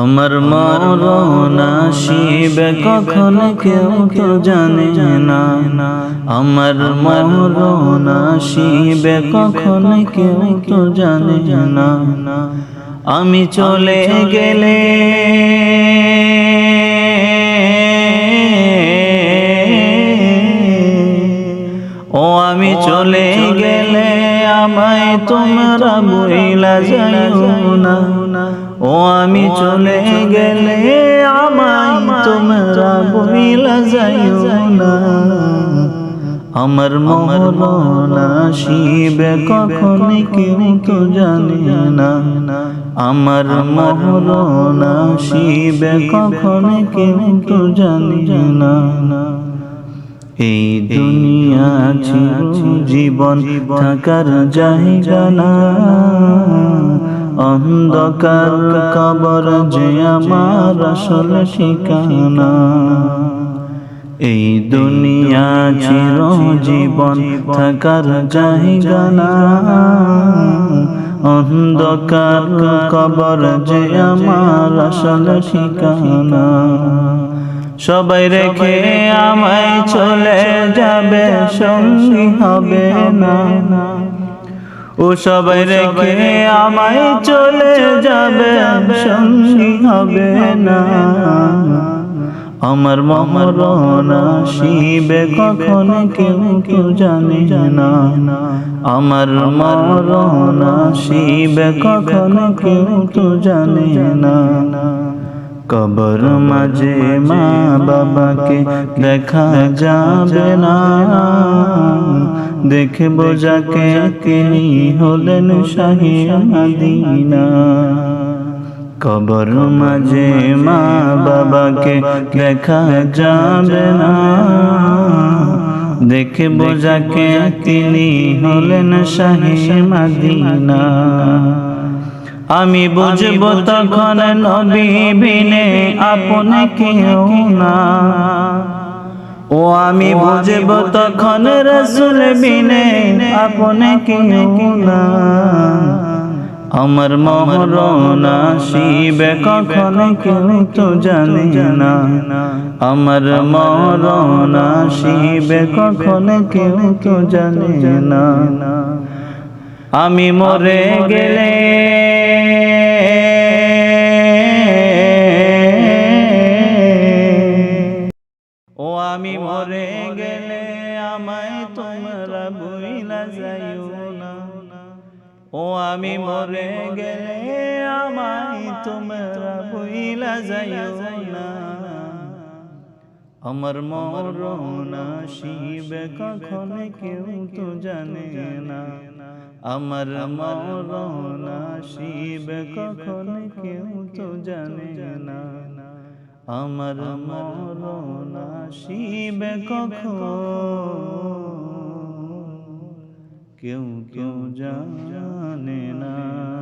আমার মরণ আসিবে কখন কেউ তো জানে না। আমার মরণ আসিবে কখন কেউ তো জানে না। আমি চলে গেলে ও আমি চলে তোমরা বইলা যাইও না। ও, আমি চলে গেলে আমায় তোমরা বইলা যাইও না। আমার মরণ আসিবে কখন কেউ তো জানে না। আমার মরণ আসিবে কখন কেউ তো জানে না। এই দুনিয়া জীবন থাকার জায়গা না। অন্ধকার কবর যে আমার আসল ঠিকানা। এই দুনিয়া চির জীবন থাকার জায়গা না। অন্ধকার কবর যে আমার আসল ঠিকানা। সবাই রেখে আমায় চলে যাবে সঙ্গী হবে না। ও সবাই রেখে আমায় চলে যাবে সঙ্গী হবে না। আমার মরণ শিবে কখন কেউ কেউ জানে না। আমার মরণ শিবে কখন কেউ তো জানে না। কবর মাঝে মা বাবাকে দেখা যাবে না। দেখব যাকে তিনি হলেন শাহী মদিনা। কবর মাঝে মা বাবাকে দেখা যাবে না। দেখব যাকে তিনি হলেন শাহী মদিনা। আমি বুঝব তখন নবী বিনে আপনি কেউ না। ও আমি বুঝব তখন রসুল বিনে আপনি কেউ না। আমার মরণ শিবে কখন কেউ তো জানে না। আমার মরণ শিবে কখন কেউ তো জানে না। আমি মরে গেলে মরে গেলে আমায় তোমরা বইলা যাইও না ও আমি মরে গেলে আমায় তোমরা বইলা যাইও না আমার মরণ শিবে কখন কেউ তো জানে না। আমার মরণ শিব কখন কেউ তো জানে না। আমার মরণ আসিবে কখন? কেউ কেউ জানে না।